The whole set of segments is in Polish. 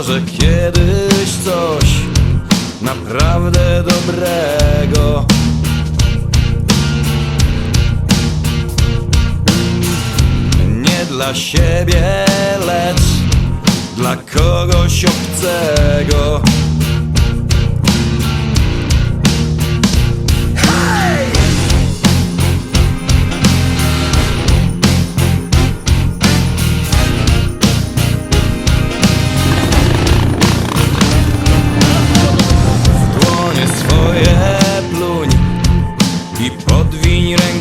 może kiedyś coś naprawdę dobrego. Nie dla siebie, lecz dla kogoś obcego.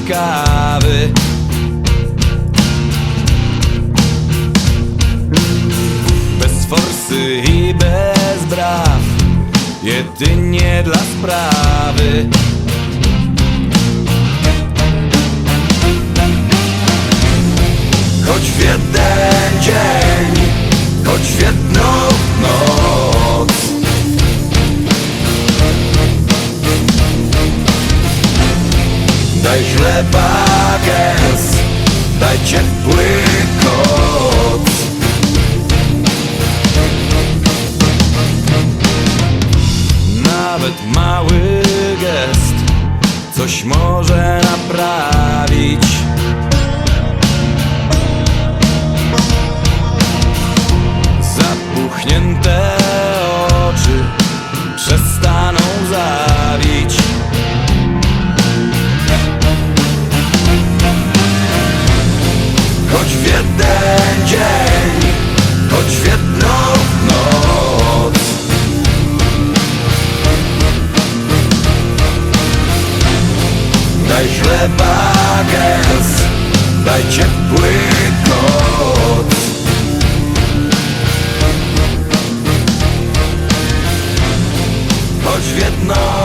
Rękawy. Bez forsy i bez braw, jedynie dla sprawy. Choć w jeden dzień, choć w jedną Daj chleba gęs, daj ciepły koc Nawet mały gest coś może naprawić. Zapuchnięte зайчик пикот Хоч від нас